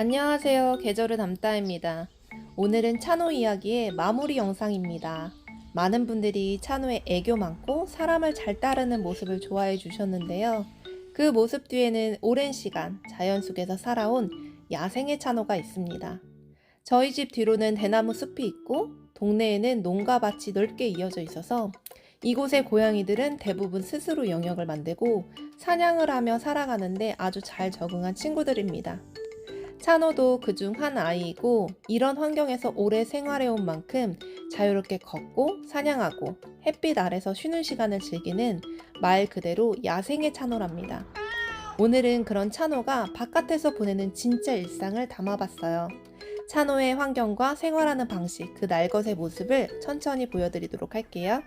안녕하세요. 계절을 담다입니다. 오늘은 찬호 이야기의 마무리 영상입니다. 많은 분들이 찬호의 애교 많고 사람을 잘 따르는 모습을 좋아해 주셨는데요. 그 모습 뒤에는 오랜 시간 자연 속에서 살아온 야생의 찬호가 있습니다. 저희 집 뒤로는 대나무 숲이 있고 동네에는 농가 밭이 넓게 이어져 있어서 이곳의 고양이들은 대부분 스스로 영역을 만들고 사냥을 하며 살아가는데 아주 잘 적응한 친구들입니다. 찬호도 그중 한 아이이고 이런 환경에서 오래 생활해온 만큼 자유롭게 걷고 사냥하고 햇빛 아래서 쉬는 시간을 즐기는 말 그대로 야생의 찬호랍니다. 오늘은 그런 찬호가 바깥에서 보내는 진짜 일상을 담아봤어요. 찬호의 환경과 생활하는 방식, 그 날것의 모습을 천천히 보여드리도록 할게요.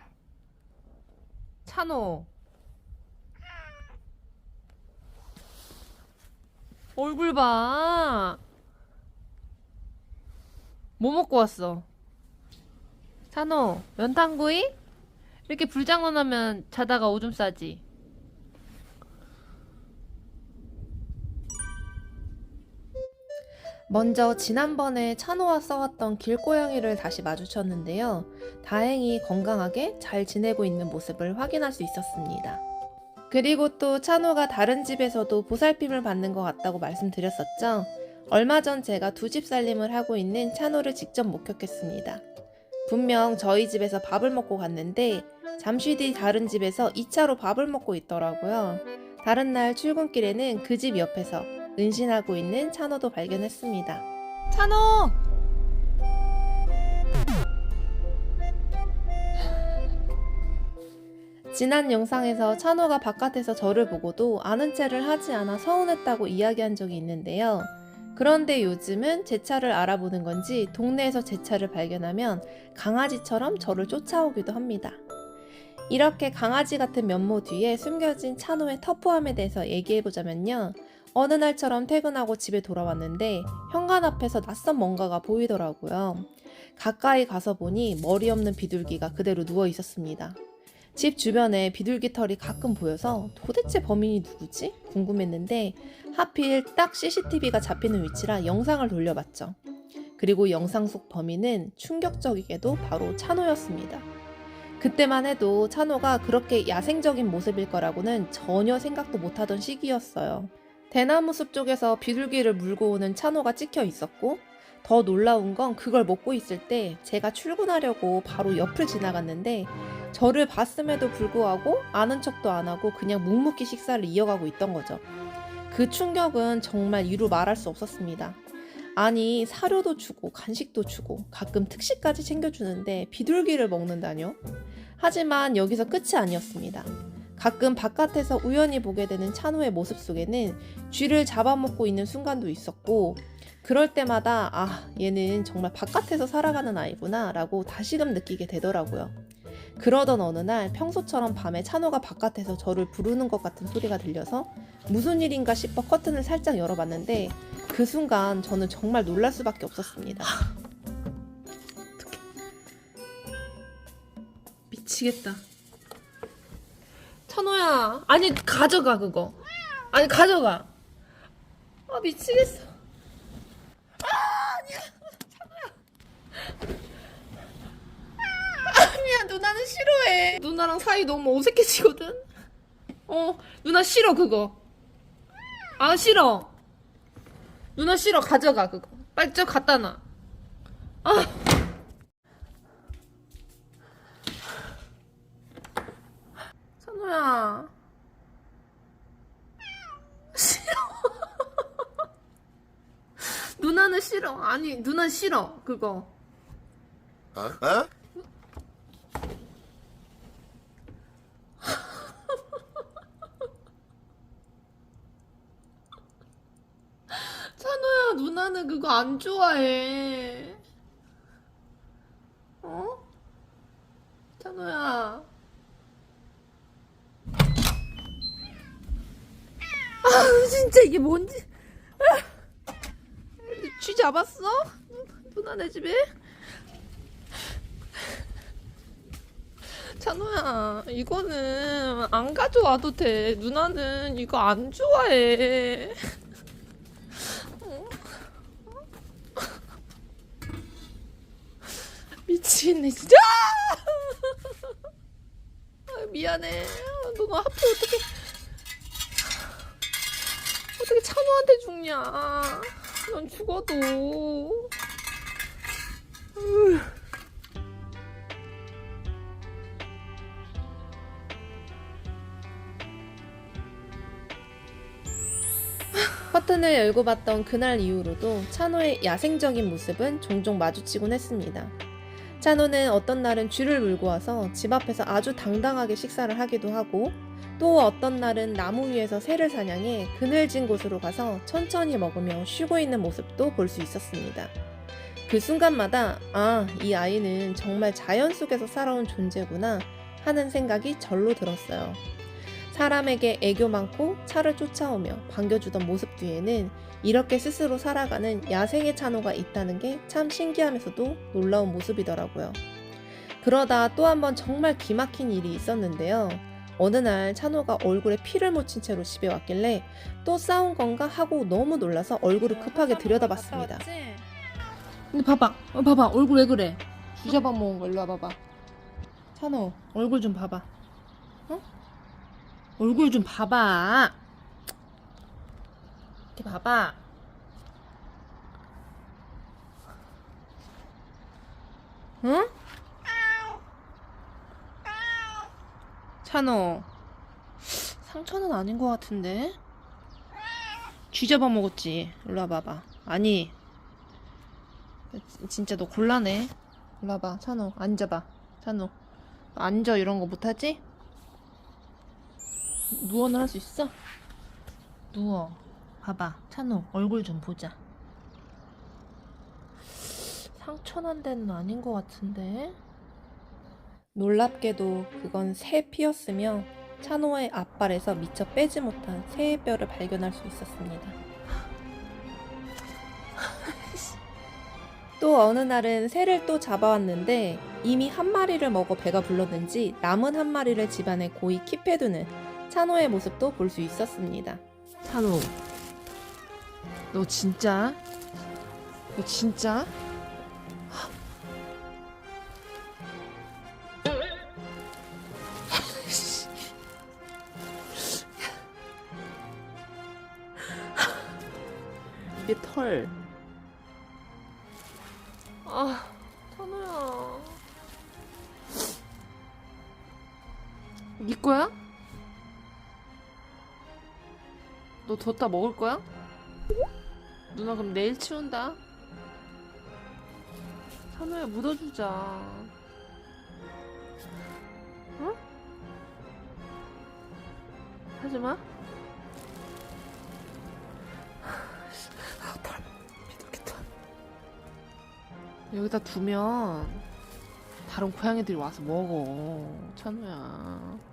찬호. 얼굴 봐. 뭐 먹고 왔어? 찬호, 연탄구이? 이렇게 불장난하면 자다가 오줌 싸지. 먼저 지난번에 찬호와 싸웠던 길고양이를 다시 마주쳤는데요. 다행히 건강하게 잘 지내고 있는 모습을 확인할 수 있었습니다. 그리고 또 찬호가 다른 집에서도 보살핌을 받는 것 같다고 말씀드렸었죠. 얼마 전 제가 두 집 살림을 하고 있는 찬호를 직접 목격했습니다. 분명 저희 집에서 밥을 먹고 갔는데 잠시 뒤 다른 집에서 2차로 밥을 먹고 있더라고요. 다른 날 출근길에는 그 집 옆에서 은신하고 있는 찬호도 발견했습니다. 찬호! 지난 영상에서 찬호가 바깥에서 저를 보고도 아는 체를 하지 않아 서운했다고 이야기한 적이 있는데요. 그런데 요즘은 제 차를 알아보는 건지 동네에서 제 차를 발견하면 강아지처럼 저를 쫓아오기도 합니다. 이렇게 강아지 같은 면모 뒤에 숨겨진 찬호의 터프함에 대해서 얘기해보자면요. 어느 날처럼 퇴근하고 집에 돌아왔는데 현관 앞에서 낯선 뭔가가 보이더라고요. 가까이 가서 보니 머리 없는 비둘기가 그대로 누워 있었습니다. 집 주변에 비둘기 털이 가끔 보여서 도대체 범인이 누구지? 궁금했는데 하필 딱 CCTV가 잡히는 위치라 영상을 돌려봤죠. 그리고 영상 속 범인은 충격적이게도 바로 찬호였습니다. 그때만 해도 찬호가 그렇게 야생적인 모습일 거라고는 전혀 생각도 못하던 시기였어요. 대나무 숲 쪽에서 비둘기를 물고 오는 찬호가 찍혀 있었고 더 놀라운 건 그걸 먹고 있을 때 제가 출근하려고 바로 옆을 지나갔는데 저를 봤음에도 불구하고 아는 척도 안 하고 그냥 묵묵히 식사를 이어가고 있던 거죠. 그 충격은 정말 이루 말할 수 없었습니다. 아니 사료도 주고 간식도 주고 가끔 특식까지 챙겨주는데 비둘기를 먹는다뇨? 하지만 여기서 끝이 아니었습니다. 가끔 바깥에서 우연히 보게 되는 찬호의 모습 속에는 쥐를 잡아먹고 있는 순간도 있었고 그럴 때마다 아 얘는 정말 바깥에서 살아가는 아이구나 라고 다시금 느끼게 되더라고요. 그러던 어느 날 평소처럼 밤에 찬호가 바깥에서 저를 부르는 것 같은 소리가 들려서 무슨 일인가 싶어 커튼을 살짝 열어봤는데 그 순간 저는 정말 놀랄 수밖에 없었습니다. 미치겠다. 찬호야, 아니 가져가 그거. 아니 가져가. 아 미치겠어. 아 아니야, 찬호야. 아니야, 누나는 싫어해. 누나랑 사이 너무 어색해지거든. 어, 누나 싫어 그거. 아 싫어. 누나 싫어 가져가 그거. 빨리 저 갖다 놔. 아. 찬호야. 싫어. 누나는 싫어. 아니, 누나 싫어. 그거. 어? 어? 찬호야, 누 나는 그거 안 좋아해. 어? 찬호야. 아, 진짜 이게 뭔지. 아! 쥐 잡았어? 누나 내 집에? 찬호야, 이거는 안 가져와도 돼. 누나는 이거 안 좋아해. 미치겠네 진짜. 아, 미안해. 너너 하필 어떻게 어떻게 찬호한테 죽냐? 넌 죽어도. 으. 커튼을 열고 봤던 그날 이후로도 찬호의 야생적인 모습은 종종 마주치곤 했습니다. 찬호는 어떤 날은 쥐를 물고 와서 집 앞에서 아주 당당하게 식사를 하기도 하고 또 어떤 날은 나무 위에서 새를 사냥해 그늘진 곳으로 가서 천천히 먹으며 쉬고 있는 모습도 볼 수 있었습니다. 그 순간마다 아, 이 아이는 정말 자연 속에서 살아온 존재구나 하는 생각이 절로 들었어요. 사람에게 애교 많고 차를 쫓아오며 반겨주던 모습 뒤에는 이렇게 스스로 살아가는 야생의 찬호가 있다는 게 참 신기하면서도 놀라운 모습이더라고요. 그러다 또 한 번 정말 기막힌 일이 있었는데요. 어느 날 찬호가 얼굴에 피를 묻힌 채로 집에 왔길래 또 싸운 건가 하고 너무 놀라서 얼굴을 급하게 들여다봤습니다. 근데 봐봐, 어, 봐봐, 얼굴 왜 그래? 주자밥 먹은 거 일로 와봐봐. 찬호, 얼굴 좀 봐봐. 어? 얼굴 좀 봐봐. 이렇게 봐봐. 응? 찬호. 상처는 아닌 것 같은데? 쥐 잡아먹었지. 일로 와봐봐. 아니. 지- 진짜 너 곤란해. 일로 와봐. 찬호. 앉아봐. 찬호. 앉아 이런 거 못하지? 누워는 할 수 있어? 누워. 봐봐. 찬호, 얼굴 좀 보자. 상처 난 데는 아닌 것 같은데? 놀랍게도 그건 새 피였으며 찬호의 앞발에서 미처 빼지 못한 새의 뼈를 발견할 수 있었습니다. 또 어느 날은 새를 또 잡아왔는데 이미 한 마리를 먹어 배가 불렀는지 남은 한 마리를 집안에 고이 킵해두는 찬호의 모습도 볼 수 있었습니다. 찬호, 너 진짜? 너 진짜? 이게 털. 아, 너 뒀다 먹을 거야? 누나 그럼 내일 치운다. 찬호야 묻어주자. 응? 하지 마. 아. 여기다 두면 다른 고양이들이 와서 먹어. 찬우야.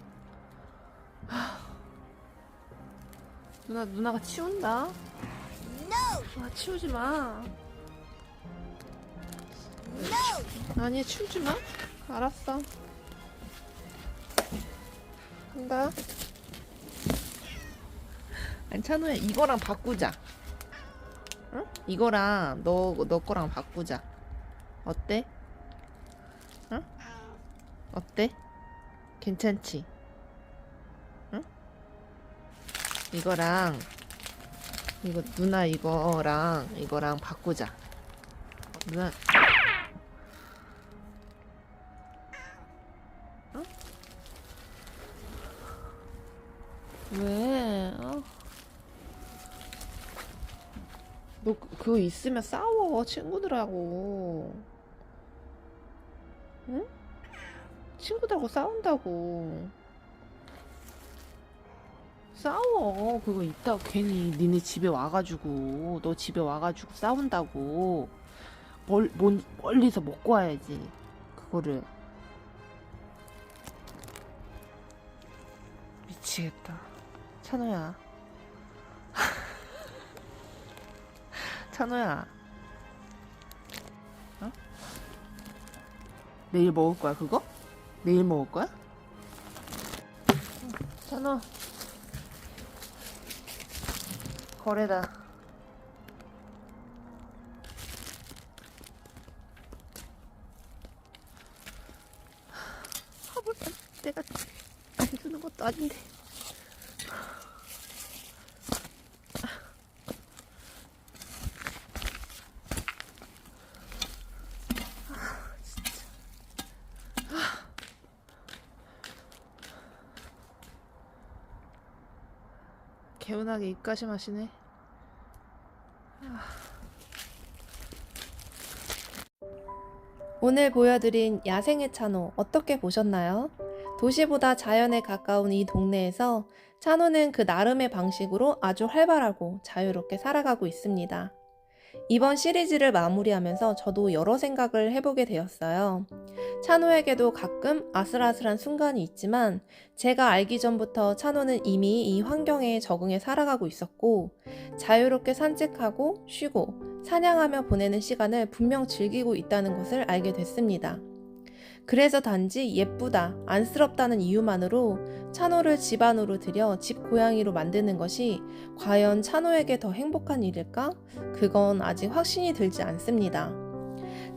누나 누나가 치운다. 아 치우지 마. 아니 치우지 마. 알았어. 간다. 아니 찬우야 이거랑 바꾸자. 응? 이거랑 너 너 거랑 바꾸자. 어때? 응? 어때? 괜찮지? 이거랑 이거 누나 이거랑 이거랑 바꾸자. 누나 응? 왜? 어? 너 그- 그거 있으면 싸워 친구들하고 응? 친구들하고 싸운다고 싸워 그거 있다고 괜히 니네 집에 와가지고 너 집에 와가지고 싸운다고 멀, 먼, 멀리서 먹고 와야지 그거를 미치겠다 찬호야 찬호야. 어? 내일 먹을 거야, 그거? 내일 먹을 거야? 찬호. 거래다. 내가 안 주는 것도 아닌데. 개운하게 입가심 하시네. 오늘 보여드린 야생의 찬호 어떻게 보셨나요? 도시보다 자연에 가까운 이 동네에서 찬호는 그 나름의 방식으로 아주 활발하고 자유롭게 살아가고 있습니다. 이번 시리즈를 마무리하면서 저도 여러 생각을 해보게 되었어요. 찬호에게도 가끔 아슬아슬한 순간이 있지만 제가 알기 전부터 찬호는 이미 이 환경에 적응해 살아가고 있었고 자유롭게 산책하고 쉬고 사냥하며 보내는 시간을 분명 즐기고 있다는 것을 알게 됐습니다. 그래서 단지 예쁘다, 안쓰럽다는 이유만으로 찬호를 집 안으로 들여 집 고양이로 만드는 것이 과연 찬호에게 더 행복한 일일까? 그건 아직 확신이 들지 않습니다.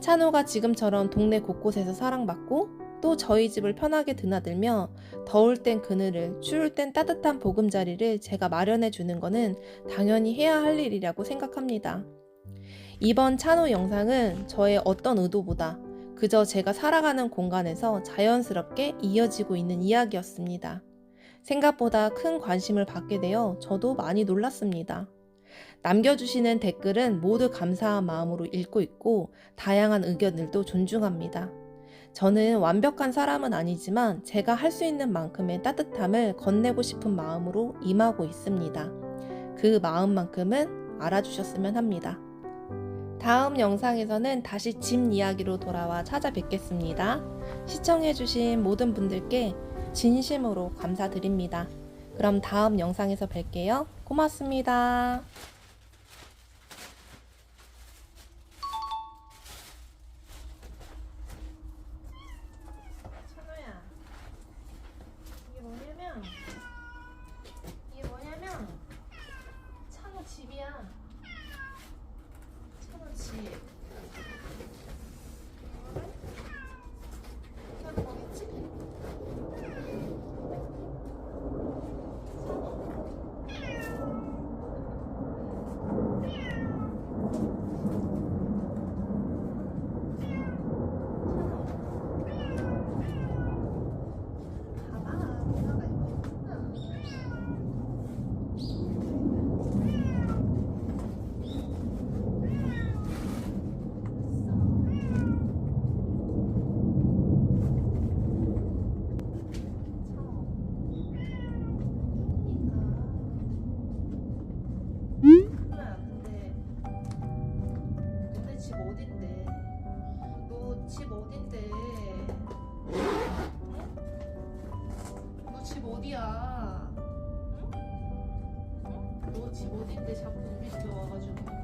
찬호가 지금처럼 동네 곳곳에서 사랑받고 또 저희 집을 편하게 드나들며 더울 땐 그늘을, 추울 땐 따뜻한 보금자리를 제가 마련해 주는 거는 당연히 해야 할 일이라고 생각합니다. 이번 찬호 영상은 저의 어떤 의도보다 그저 제가 살아가는 공간에서 자연스럽게 이어지고 있는 이야기였습니다. 생각보다 큰 관심을 받게 되어 저도 많이 놀랐습니다. 남겨주시는 댓글은 모두 감사한 마음으로 읽고 있고 다양한 의견들도 존중합니다. 저는 완벽한 사람은 아니지만 제가 할 수 있는 만큼의 따뜻함을 건네고 싶은 마음으로 임하고 있습니다. 그 마음만큼은 알아주셨으면 합니다. 다음 영상에서는 다시 집 이야기로 돌아와 찾아뵙겠습니다. 시청해주신 모든 분들께 진심으로 감사드립니다. 그럼 다음 영상에서 뵐게요. 고맙습니다. 찬호야, 이게 뭐냐면, 이게 뭐냐면, 찬호 집이야. 찬호 집. 이거를 하는 거겠지? 봐봐, 누나가 이거 있구나. 하나야 근데 너네 집 어딘데? 너 집 어딘데? 너집 어디야? 너집 어딘데 자꾸 우리 집에 와가지고